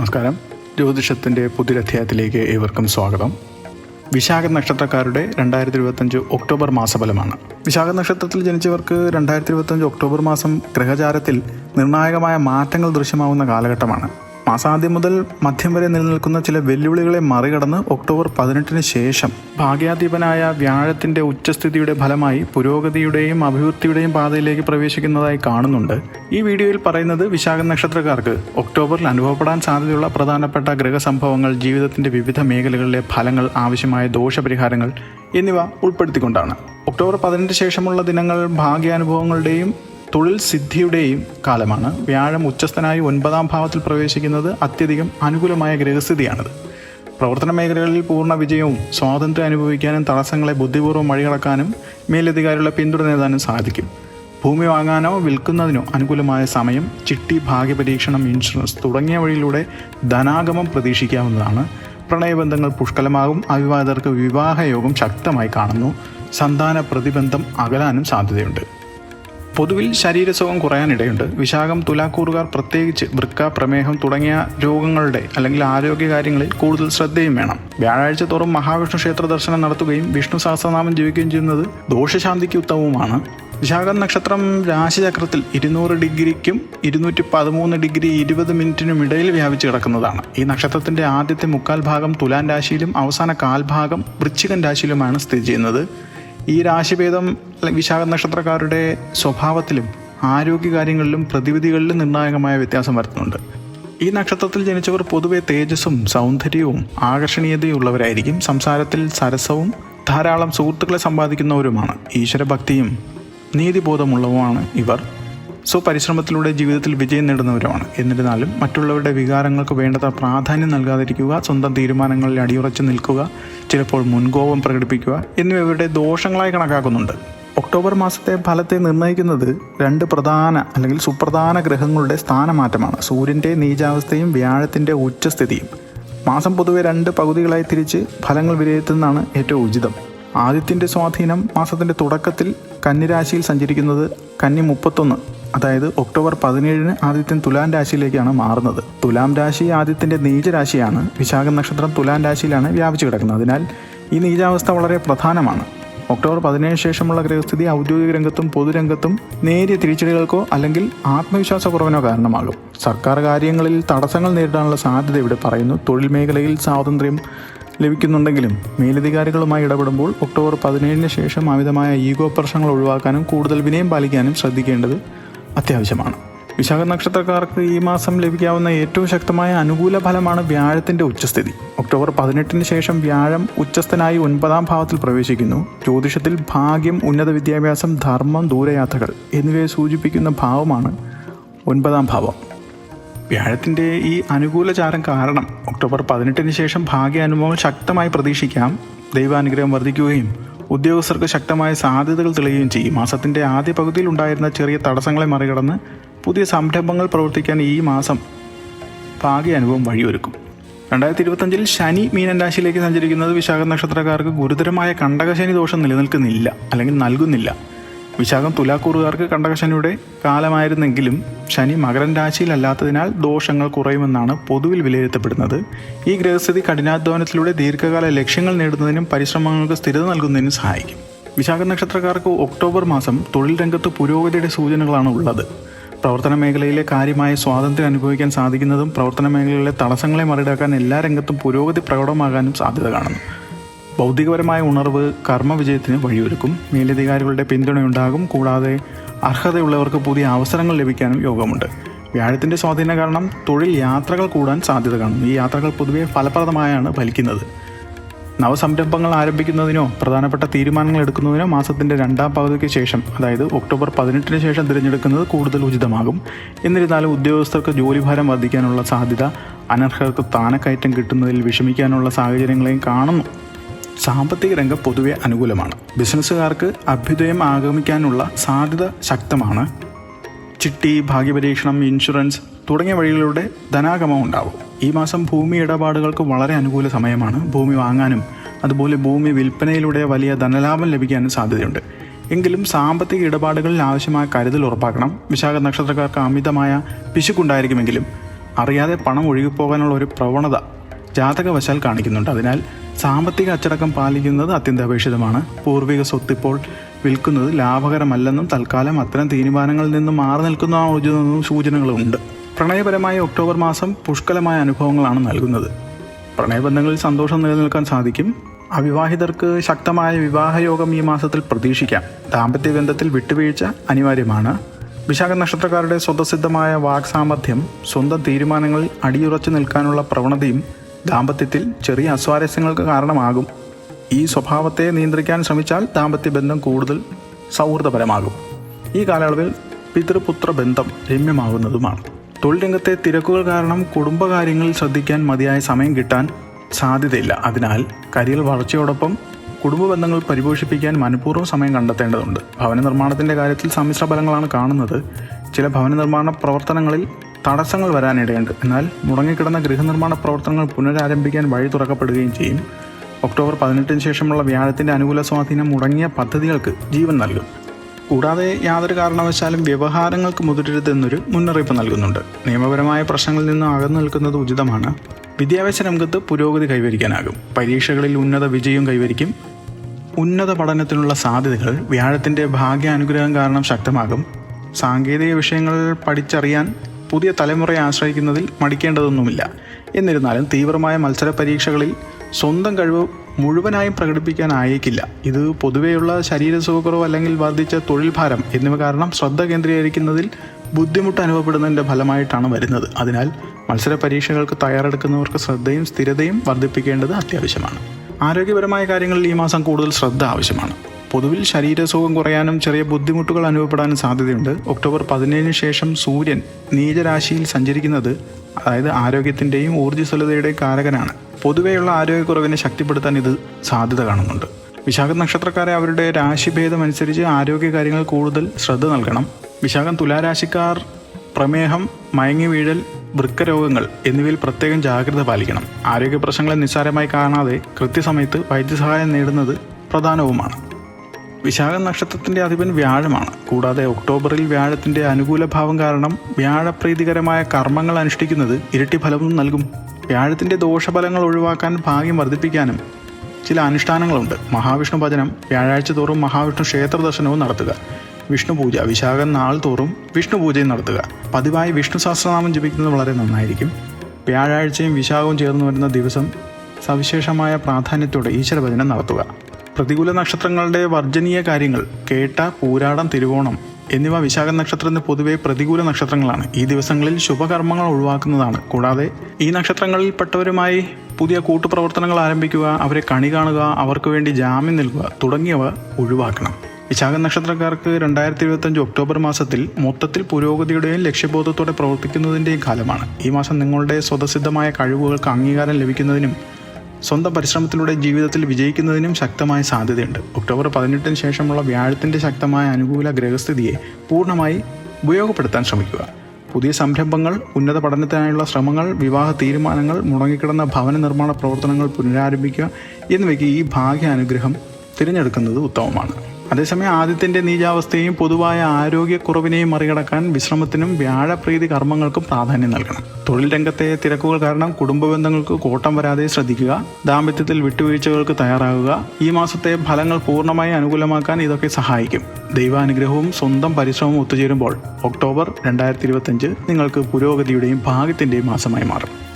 നമസ്കാരം. ജ്യോതിഷത്തിന്റെ പുതിരധ്യായത്തിലേക്ക് ഏവർക്കും സ്വാഗതം. വിശാഖ നക്ഷത്രക്കാരുടെ രണ്ടായിരത്തി ഇരുപത്തഞ്ച് ഒക്ടോബർ മാസഫലമാണ്. വിശാഖ നക്ഷത്രത്തിൽ ജനിച്ചവർക്ക് രണ്ടായിരത്തി ഇരുപത്തഞ്ച് ഒക്ടോബർ മാസം ഗ്രഹചാരത്തിൽ നിർണായകമായ മാറ്റങ്ങൾ ദൃശ്യമാവുന്ന കാലഘട്ടമാണ്. മാസാദ്യം മുതൽ മധ്യം വരെ നിലനിൽക്കുന്ന ചില വെല്ലുവിളികളെ മറികടന്ന് ഒക്ടോബർ പതിനെട്ടിന് ശേഷം ഭാഗ്യാധിപനായ വ്യാഴത്തിന്റെ ഉച്ചസ്ഥിതിയുടെ ഫലമായി പുരോഗതിയുടെയും അഭിവൃദ്ധിയുടെയും പാതയിലേക്ക് പ്രവേശിക്കുന്നതായി കാണുന്നുണ്ട്. ഈ വീഡിയോയിൽ പറയുന്നത് വിശാഖ നക്ഷത്രക്കാർക്ക് ഒക്ടോബറിൽ അനുഭവപ്പെടാൻ സാധ്യതയുള്ള പ്രധാനപ്പെട്ട ഗ്രഹസംഭവങ്ങൾ ജീവിതത്തിന്റെ വിവിധ മേഖലകളിലെ ഫലങ്ങൾ ആവശ്യമായ ദോഷപരിഹാരങ്ങൾ എന്നിവ ഉൾപ്പെടുത്തിക്കൊണ്ടാണ്. ഒക്ടോബർ പതിനെട്ട് ശേഷമുള്ള ദിനങ്ങൾ ഭാഗ്യാനുഭവങ്ങളുടെയും തൊഴിൽ സിദ്ധിയുടെയും കാലമാണ്. വ്യാഴം ഉച്ചസ്ഥനായി ഒൻപതാം ഭാവത്തിൽ പ്രവേശിക്കുന്നത് അത്യധികം അനുകൂലമായ ഗ്രഹസ്ഥിതിയാണിത്. പ്രവർത്തന മേഖലകളിൽ പൂർണ വിജയവും സ്വാതന്ത്ര്യം അനുഭവിക്കാനും തടസ്സങ്ങളെ ബുദ്ധിപൂർവം മറികടക്കാനും മേലധികാരികളുടെ പിന്തുണ നേടാനും സാധിക്കും. ഭൂമി വാങ്ങാനോ വിൽക്കുന്നതിനോ അനുകൂലമായ സമയം ചിട്ടി ഭാഗ്യപരീക്ഷണം ഇൻഷുറൻസ് തുടങ്ങിയ വഴിയിലൂടെ ധനാഗമം പ്രതീക്ഷിക്കാവുന്നതാണ്. പ്രണയബന്ധങ്ങൾ പുഷ്കലമാകും അവിവാഹിതർക്ക് വിവാഹയോഗം ശക്തമായി കാണുന്നു. സന്താന പ്രതിബന്ധം അകലാനും സാധ്യതയുണ്ട്. പൊതുവിൽ ശരീരസുഖം കുറയാനിടയുണ്ട്. വിശാഖം തുലാക്കൂറുകാർ പ്രത്യേകിച്ച് വൃക്ക പ്രമേഹം തുടങ്ങിയ രോഗങ്ങളുടെ അല്ലെങ്കിൽ ആരോഗ്യ കാര്യങ്ങളിൽ കൂടുതൽ ശ്രദ്ധയും വേണം. വ്യാഴാഴ്ച തോറും മഹാവിഷ്ണു ക്ഷേത്ര ദർശനം നടത്തുകയും വിഷ്ണു സഹസ്രനാമം ജീവിക്കുകയും ചെയ്യുന്നത് ദോഷശാന്തിക്ക് ഉത്തമവുമാണ് വിശാഖം നക്ഷത്രം രാശിചക്രത്തിൽ ഇരുന്നൂറ് ഡിഗ്രിക്കും ഇരുന്നൂറ്റി പതിമൂന്ന് ഡിഗ്രി ഇരുപത് മിനിറ്റിനും ഇടയിൽ വ്യാപിച്ചു കിടക്കുന്നതാണ്. ഈ നക്ഷത്രത്തിന്റെ ആദ്യത്തെ മുക്കാൽ ഭാഗം തുലാൻ രാശിയിലും അവസാന കാൽഭാഗം വൃശ്ചികൻ രാശിയിലുമാണ് സ്ഥിതി ചെയ്യുന്നത്. ഈ രാശിഭേദം വിശാഖ നക്ഷത്രക്കാരുടെ സ്വഭാവത്തിലും ആരോഗ്യകാര്യങ്ങളിലും പ്രതിവിധികളിലും നിർണായകമായ വ്യത്യാസം വരുത്തുന്നുണ്ട്. ഈ നക്ഷത്രത്തിൽ ജനിച്ചവർ പൊതുവെ തേജസ്സും സൗന്ദര്യവും ആകർഷണീയതയുള്ളവരായിരിക്കും. സംസാരത്തിൽ സരസവും ധാരാളം സുഹൃത്തുക്കളെ സമ്പാദിക്കുന്നവരുമാണ്. ഈശ്വരഭക്തിയും നീതിബോധമുള്ളവുമാണ് ഇവർ. സ്വപരിശ്രമത്തിലൂടെ ജീവിതത്തിൽ വിജയം നേടുന്നവരുമാണ്. എന്നിരുന്നാലും മറ്റുള്ളവരുടെ വികാരങ്ങൾക്ക് വേണ്ടത്ര പ്രാധാന്യം നൽകാതിരിക്കുക സ്വന്തം തീരുമാനങ്ങളിൽ അടിയുറച്ചു നിൽക്കുക ചിലപ്പോൾ മുൻകോപം പ്രകടിപ്പിക്കുക എന്നിവ ഇവരുടെ ദോഷങ്ങളായി കണക്കാക്കുന്നുണ്ട്. ഒക്ടോബർ മാസത്തെ ഫലത്തെ നിർണയിക്കുന്നത് രണ്ട് പ്രധാന അല്ലെങ്കിൽ സുപ്രധാന ഗ്രഹങ്ങളുടെ സ്ഥാനമാറ്റമാണ്. സൂര്യന്റെ നീചാവസ്ഥയും വ്യാഴത്തിന്റെ ഉച്ചസ്ഥിതിയും. മാസം പൊതുവെ രണ്ട് പകുതികളായി തിരിച്ച് ഫലങ്ങൾ വിലയിരുത്തുന്നതാണ് ഏറ്റവും ഉചിതം. ആദ്യത്തിന്റെ സ്വാധീനം മാസത്തിന്റെ തുടക്കത്തിൽ കന്നിരാശിയിൽ സഞ്ചരിക്കുന്നത് കന്നി മുപ്പത്തൊന്ന്. അതായത് ഒക്ടോബർ പതിനേഴിന് ആദിത്യൻ തുലാം രാശിയിലേക്കാണ് മാറുന്നത്. തുലാം രാശി ആദിത്യന്റെ നീചരാശിയാണ്. വിശാഖ നക്ഷത്രം തുലാം രാശിയിലാണ് വ്യാപിച്ചു കിടക്കുന്നത്. അതിനാൽ ഈ നീചാവസ്ഥ വളരെ പ്രധാനമാണ്. ഒക്ടോബർ പതിനേഴ് ശേഷമുള്ള ഗ്രഹസ്ഥിതി ഔദ്യോഗിക രംഗത്തും പൊതുരംഗത്തും നേരിയ തിരിച്ചടികൾക്കോ അല്ലെങ്കിൽ ആത്മവിശ്വാസ കുറവിനോ കാരണമാകും. സർക്കാർ കാര്യങ്ങളിൽ തടസ്സങ്ങൾ നേരിടാനുള്ള സാധ്യത ഇവിടെ പറയുന്നു. തൊഴിൽ മേഖലയിൽ സ്വാതന്ത്ര്യം ലഭിക്കുന്നുണ്ടെങ്കിലും മേലധികാരികളുമായി ഇടപെടുമ്പോൾ ഒക്ടോബർ പതിനേഴിന് ശേഷം അമിതമായ ഈഗോ പ്രശ്നങ്ങൾ ഒഴിവാക്കാനും കൂടുതൽ വിനയം പാലിക്കാനും ശ്രദ്ധിക്കേണ്ടത് അത്യാവശ്യമാണ്. വിശാഖ നക്ഷത്രക്കാർക്ക് ഈ മാസം ലഭിക്കാവുന്ന ഏറ്റവും ശക്തമായ അനുകൂല ഫലമാണ് വ്യാഴത്തിന്റെ ഉച്ചസ്ഥിതി. ഒക്ടോബർ പതിനെട്ടിന് ശേഷം വ്യാഴം ഉച്ചസ്ഥനായി ഒൻപതാം ഭാവത്തിൽ പ്രവേശിക്കുന്നു. ജ്യോതിഷത്തിൽ ഭാഗ്യം ഉന്നത വിദ്യാഭ്യാസം ധർമ്മം ദൂരയാത്രകൾ എന്നിവയെ സൂചിപ്പിക്കുന്ന ഭാവമാണ് ഒൻപതാം ഭാവം. വ്യാഴത്തിന്റെ ഈ അനുകൂല ചാരം കാരണം ഒക്ടോബർ പതിനെട്ടിന് ശേഷം ഭാഗ്യാനുഭവം ശക്തമായി പ്രതീക്ഷിക്കാം. ദൈവാനുഗ്രഹം വർദ്ധിക്കുകയും ഉദ്യോഗസ്ഥർക്ക് ശക്തമായ സാധ്യതകൾ തെളിയുകയും ചെയ്യും. മാസത്തിന്റെ ആദ്യ പകുതിയിൽ ഉണ്ടായിരുന്ന ചെറിയ തടസ്സങ്ങളെ മറികടന്ന് പുതിയ സംരംഭങ്ങൾ പ്രവർത്തിക്കാൻ ഈ മാസം ഭാഗ്യ അനുഭവം വഴിയൊരുക്കും. രണ്ടായിരത്തി ഇരുപത്തഞ്ചിൽ ശനി മീനൻ രാശിയിലേക്ക് സഞ്ചരിക്കുന്നത് വിശാഖ നക്ഷത്രക്കാർക്ക് ഗുരുതരമായ കണ്ടകശനി ദോഷം നിലനിൽക്കുന്നില്ല അല്ലെങ്കിൽ നൽകുന്നില്ല. വിശാഖം തുലാക്കൂറുകാർക്ക് കണ്ടകശനിയുടെ കാലമായിരുന്നെങ്കിലും ശനി മകരൻ രാശിയിലല്ലാത്തതിനാൽ ദോഷങ്ങൾ കുറയുമെന്നാണ് പൊതുവിൽ വിലയിരുത്തപ്പെടുന്നത്. ഈ ഗ്രഹസ്ഥിതി കഠിനാധ്വാനത്തിലൂടെ ദീർഘകാല ലക്ഷ്യങ്ങൾ നേടുന്നതിനും പരിശ്രമങ്ങൾക്ക് സ്ഥിരത നൽകുന്നതിനും സഹായിക്കും. വിശാഖ നക്ഷത്രക്കാർക്ക് ഒക്ടോബർ മാസം തൊഴിൽ രംഗത്ത് പുരോഗതിയുടെ സൂചനകളാണ് ഉള്ളത്. പ്രവർത്തന മേഖലയിലെ കാര്യമായ സ്വാതന്ത്ര്യം അനുഭവിക്കാൻ സാധിക്കുന്നതും പ്രവർത്തന മേഖലയിലെ തടസ്സങ്ങളെ മറികടക്കാൻ എല്ലാ രംഗത്തും പുരോഗതി പ്രകടമാകാനും സാധ്യത കാണുന്നു. ബൗദ്ധികപരമായ ഉണർവ് കർമ്മവിജയത്തിന് വഴിയൊരുക്കും. മേലധികാരികളുടെ പിന്തുണയുണ്ടാകും. കൂടാതെ അർഹതയുള്ളവർക്ക് പുതിയ അവസരങ്ങൾ ലഭിക്കാനും യോഗമുണ്ട്. വ്യാഴത്തിന്റെ സ്വാധീനം കാരണം തൊഴിൽ യാത്രകൾ കൂടാൻ സാധ്യത കാണും ഈ യാത്രകൾ പൊതുവെ ഫലപ്രദമായാണ് ഫലിക്കുന്നത്. നവസംരംഭങ്ങൾ ആരംഭിക്കുന്നതിനോ പ്രധാനപ്പെട്ട തീരുമാനങ്ങൾ എടുക്കുന്നതിനോ മാസത്തിന്റെ രണ്ടാം പകുതിക്ക് ശേഷം അതായത് ഒക്ടോബർ പതിനെട്ടിന് ശേഷം തിരഞ്ഞെടുക്കുന്നത് കൂടുതൽ ഉചിതമാകും. എന്നിരുന്നാലും ഉദ്യോഗസ്ഥർക്ക് ജോലിഭാരം വർദ്ധിക്കാനുള്ള സാധ്യത അനർഹർക്ക് സ്ഥാനക്കയറ്റം കിട്ടുന്നതിൽ വിഷമിക്കാനുള്ള സാഹചര്യങ്ങളെയും കാണുന്നു. സാമ്പത്തിക രംഗം പൊതുവെ അനുകൂലമാണ്. ബിസിനസ്സുകാർക്ക് അഭ്യുദയം ആഗമിക്കാനുള്ള സാധ്യത ശക്തമാണ്. ചിട്ടി ഭാഗ്യപരീക്ഷണം ഇൻഷുറൻസ് തുടങ്ങിയ വഴികളിലൂടെ ധനാഗമം ഉണ്ടാവും. ഈ മാസം ഭൂമി ഇടപാടുകൾക്ക് വളരെ അനുകൂല സമയമാണ്. ഭൂമി വാങ്ങാനും അതുപോലെ ഭൂമി വിൽപ്പനയിലൂടെ വലിയ ധനലാഭം ലഭിക്കാനും സാധ്യതയുണ്ട്. എങ്കിലും സാമ്പത്തിക ഇടപാടുകളിൽ ആവശ്യമായ കരുതൽ ഉറപ്പാക്കണം. വിശാഖ നക്ഷത്രക്കാർക്ക് അമിതമായ പിശുക്കുണ്ടായിരിക്കുമെങ്കിലും അറിയാതെ പണം ഒഴുകിപ്പോകാനുള്ള ഒരു പ്രവണത ജാതകവശാൽ കാണിക്കുന്നുണ്ട്. അതിനാൽ സാമ്പത്തിക അച്ചടക്കം പാലിക്കുന്നത് അത്യന്താപേക്ഷിതമാണ്. പൂർവിക സ്വത്ത് ഇപ്പോൾ വിൽക്കുന്നത് ലാഭകരമല്ലെന്നും തൽക്കാലം അത്തരം തീരുമാനങ്ങളിൽ നിന്നും മാറി നിൽക്കുന്ന സൂചനകളുമുണ്ട് പ്രണയപരമായ ഒക്ടോബർ മാസം പുഷ്കലമായ അനുഭവങ്ങളാണ് നൽകുന്നത്. പ്രണയബന്ധങ്ങളിൽ സന്തോഷം നിലനിൽക്കാൻ സാധിക്കും. അവിവാഹിതർക്ക് ശക്തമായ വിവാഹയോഗം ഈ മാസത്തിൽ പ്രതീക്ഷിക്കാം. ദാമ്പത്യ ബന്ധത്തിൽ വിട്ടുവീഴ്ച അനിവാര്യമാണ്. വിശാഖ നക്ഷത്രക്കാരുടെ സ്വതസിദ്ധമായ വാക്സാമർഥ്യം സ്വന്തം തീരുമാനങ്ങളിൽ അടിയുറച്ചു നിൽക്കാനുള്ള പ്രവണതയും ദാമ്പത്യത്തിൽ ചെറിയ അസ്വാരസ്യങ്ങൾക്ക് കാരണമാകും. ഈ സ്വഭാവത്തെ നിയന്ത്രിക്കാൻ ശ്രമിച്ചാൽ ദാമ്പത്യ ബന്ധം കൂടുതൽ സൗഹൃദപരമാകും. ഈ കാലയളവിൽ പിതൃപുത്ര ബന്ധം രമ്യമാകുന്നതുമാണ്. തൊഴിൽ രംഗത്തെ തിരക്കുകൾ കാരണം കുടുംബകാര്യങ്ങളിൽ ശ്രദ്ധിക്കാൻ മതിയായ സമയം കിട്ടാൻ സാധ്യതയില്ല. അതിനാൽ കരിയർ വളർച്ചയോടൊപ്പം കുടുംബ ബന്ധങ്ങൾ പരിപോഷിപ്പിക്കാൻ മനഃപൂർവം സമയം കണ്ടെത്തേണ്ടതുണ്ട്. ഭവന നിർമ്മാണത്തിന്റെ കാര്യത്തിൽ സമ്മിശ്ര ഫലങ്ങളാണ് കാണുന്നത്. ചില ഭവന നിർമ്മാണ പ്രവർത്തനങ്ങളിൽ തടസ്സങ്ങൾ വരാനിടയുണ്ട്. എന്നാൽ മുടങ്ങിക്കിടന്ന ഗൃഹനിർമ്മാണ പ്രവർത്തനങ്ങൾ പുനരാരംഭിക്കാൻ വഴി തുറക്കപ്പെടുകയും ചെയ്യും. ഒക്ടോബർ പതിനെട്ടിന് ശേഷമുള്ള വ്യാഴത്തിന്റെ അനുകൂല സ്വാധീനം മുടങ്ങിയ പദ്ധതികൾക്ക് ജീവൻ നൽകും. കൂടാതെ യാതൊരു കാരണവശാലും വ്യവഹാരങ്ങൾക്ക് മുതിരരുതെന്നൊരു മുന്നറിയിപ്പ് നൽകുന്നുണ്ട്. നിയമപരമായ പ്രശ്നങ്ങളിൽ നിന്ന് അകന്നു നിൽക്കുന്നത് ഉചിതമാണ്. വിദ്യാഭ്യാസ രംഗത്ത് പുരോഗതി കൈവരിക്കാനാകും. പരീക്ഷകളിൽ ഉന്നത വിജയം കൈവരിക്കും. ഉന്നത പഠനത്തിനുള്ള സാധ്യതകൾ വ്യാഴത്തിന്റെ ഭാഗ്യാനുഗ്രഹം കാരണം ശക്തമാകും. സാങ്കേതിക വിഷയങ്ങൾ പഠിച്ചറിയാൻ പുതിയ തലമുറയെ ആശ്രയിക്കുന്നതിൽ മടിക്കേണ്ടതൊന്നുമില്ല. എന്നിരുന്നാലും തീവ്രമായ മത്സര പരീക്ഷകളിൽ സ്വന്തം കഴിവ് മുഴുവനായും പ്രകടിപ്പിക്കാനായേക്കില്ല ഇത് പൊതുവെയുള്ള ശരീര സുഖക്കുറവ് അല്ലെങ്കിൽ വർദ്ധിച്ച തൊഴിൽ ഭാരം എന്നിവ കാരണം ശ്രദ്ധ കേന്ദ്രീകരിക്കുന്നതിൽ ബുദ്ധിമുട്ട് അനുഭവപ്പെടുന്നതിന്റെ ഫലമായിട്ടാണ് വരുന്നത്. അതിനാൽ മത്സര പരീക്ഷകൾക്ക് തയ്യാറെടുക്കുന്നവർക്ക് ശ്രദ്ധയും സ്ഥിരതയും വർദ്ധിപ്പിക്കേണ്ടത് അത്യാവശ്യമാണ്. ആരോഗ്യപരമായ കാര്യങ്ങളിൽ ഈ മാസം കൂടുതൽ ശ്രദ്ധ ആവശ്യമാണ്. പൊതുവിൽ ശരീരസുഖം കുറയാനും ചെറിയ ബുദ്ധിമുട്ടുകൾ അനുഭവപ്പെടാനും സാധ്യതയുണ്ട്. ഒക്ടോബർ പതിനേഴിന് ശേഷം സൂര്യൻ നീചരാശിയിൽ സഞ്ചരിക്കുന്നത് അതായത് ആരോഗ്യത്തിന്റെയും ഊർജസ്വലതയുടെയും കാരകനാണ്. പൊതുവെയുള്ള ആരോഗ്യക്കുറവിനെ ശക്തിപ്പെടുത്താൻ ഇത് സാധ്യത കാണുന്നുണ്ട്. വിശാഖ നക്ഷത്രക്കാരെ അവരുടെ രാശിഭേദം അനുസരിച്ച് ആരോഗ്യകാര്യങ്ങൾ കൂടുതൽ ശ്രദ്ധ നൽകണം. വിശാഖം തുലാരാശിക്കാർ പ്രമേഹം മയങ്ങി വീഴൽ വൃക്കരോഗങ്ങൾ എന്നിവയിൽ പ്രത്യേകം ജാഗ്രത പാലിക്കണം. ആരോഗ്യ പ്രശ്നങ്ങളെ നിസ്സാരമായി കാണാതെ കൃത്യസമയത്ത് വൈദ്യസഹായം നേടുന്നത് പ്രധാനവുമാണ്. വിശാഖ നക്ഷത്രത്തിന്റെ അധിപൻ വ്യാഴമാണ്. കൂടാതെ ഒക്ടോബറിൽ വ്യാഴത്തിന്റെ അനുകൂല ഭാവം കാരണം വ്യാഴപ്രീതികരമായ കർമ്മങ്ങൾ അനുഷ്ഠിക്കുന്നത് ഇരട്ടി ഫലവും നൽകും. വ്യാഴത്തിന്റെ ദോഷഫലങ്ങൾ ഒഴിവാക്കാൻ ഭാഗ്യം വർദ്ധിപ്പിക്കാനും ചില അനുഷ്ഠാനങ്ങളുണ്ട്. മഹാവിഷ്ണു ഭജനം വ്യാഴാഴ്ച തോറും മഹാവിഷ്ണു ക്ഷേത്ര ദർശനവും നടത്തുക. വിഷ്ണു പൂജ വിശാഖം നാൾ തോറും വിഷ്ണു പൂജയും നടത്തുക. പതിവായി വിഷ്ണു സഹസ്രനാമം ജപിക്കുന്നത് വളരെ നന്നായിരിക്കും. വ്യാഴാഴ്ചയും വിശാഖവും ചേർന്ന് വരുന്ന ദിവസം സവിശേഷമായ പ്രാധാന്യത്തോടെ ഈശ്വരഭജനം നടത്തുക. പ്രതികൂല നക്ഷത്രങ്ങളുടെ വർജനീയ കാര്യങ്ങൾ കേട്ട പൂരാടം തിരുവോണം എന്നിവ വിശാഖ നക്ഷത്രത്തിന് പൊതുവെ പ്രതികൂല നക്ഷത്രങ്ങളാണ്. ഈ ദിവസങ്ങളിൽ ശുഭകർമ്മങ്ങൾ ഒഴിവാക്കുന്നതാണ്. കൂടാതെ ഈ നക്ഷത്രങ്ങളിൽപ്പെട്ടവരുമായി പുതിയ കൂട്ടുപ്രവർത്തനങ്ങൾ ആരംഭിക്കുക അവരെ കണി കാണുക അവർക്ക് വേണ്ടി ജാമ്യം നൽകുക തുടങ്ങിയവ ഒഴിവാക്കണം. വിശാഖ നക്ഷത്രക്കാർക്ക് രണ്ടായിരത്തി ഇരുപത്തഞ്ച് ഒക്ടോബർ മാസത്തിൽ മൊത്തത്തിൽ പുരോഗതിയുടെയും ലക്ഷ്യബോധത്തോടെ പ്രവർത്തിക്കുന്നതിന്റെയും കാലമാണ്. ഈ മാസം നിങ്ങളുടെ സ്വതസിദ്ധമായ കഴിവുകൾക്ക് അംഗീകാരം ലഭിക്കുന്നതിനും സ്വന്തം പരിശ്രമത്തിലൂടെ ജീവിതത്തിൽ വിജയിക്കുന്നതിനും ശക്തമായ സാധ്യതയുണ്ട്. ഒക്ടോബർ പതിനെട്ടിന് ശേഷമുള്ള വ്യാഴത്തിന്റെ ശക്തമായ അനുകൂല ഗ്രഹസ്ഥിതിയെ പൂർണമായി ഉപയോഗപ്പെടുത്താൻ ശ്രമിക്കുക. പുതിയ സംരംഭങ്ങൾ ഉന്നത പഠനത്തിനായുള്ള ശ്രമങ്ങൾ വിവാഹ തീരുമാനങ്ങൾ മുടങ്ങിക്കിടന്ന ഭവന നിർമ്മാണ പ്രവർത്തനങ്ങൾ പുനരാരംഭിക്കുക എന്നിവയ്ക്ക് ഈ ഭാഗ്യാനുഗ്രഹം തിരഞ്ഞെടുക്കുന്നത് ഉത്തമമാണ്. അതേസമയം ആദ്യത്തിന്റെ നീചാവസ്ഥയെയും പൊതുവായ ആരോഗ്യക്കുറവിനെയും മറികടക്കാൻ വിശ്രമത്തിനും വ്യാഴപ്രീതി കർമ്മങ്ങൾക്കും പ്രാധാന്യം നൽകണം. തൊഴിൽ രംഗത്തെ തിരക്കുകൾ കാരണം കുടുംബ ബന്ധങ്ങൾക്ക് കോട്ടം വരാതെ ശ്രദ്ധിക്കുക ദാമ്പത്യത്തിൽ വിട്ടുവീഴ്ചകൾക്ക് തയ്യാറാകുക ഈ മാസത്തെ ഫലങ്ങൾ പൂർണമായി അനുകൂലമാക്കാൻ ഇതൊക്കെ സഹായിക്കും. ദൈവാനുഗ്രഹവും സ്വന്തം പരിശ്രമവും ഒത്തുചേരുമ്പോൾ ഒക്ടോബർ രണ്ടായിരത്തി നിങ്ങൾക്ക് പുരോഗതിയുടെയും ഭാഗ്യത്തിന്റെയും മാസമായി മാറും.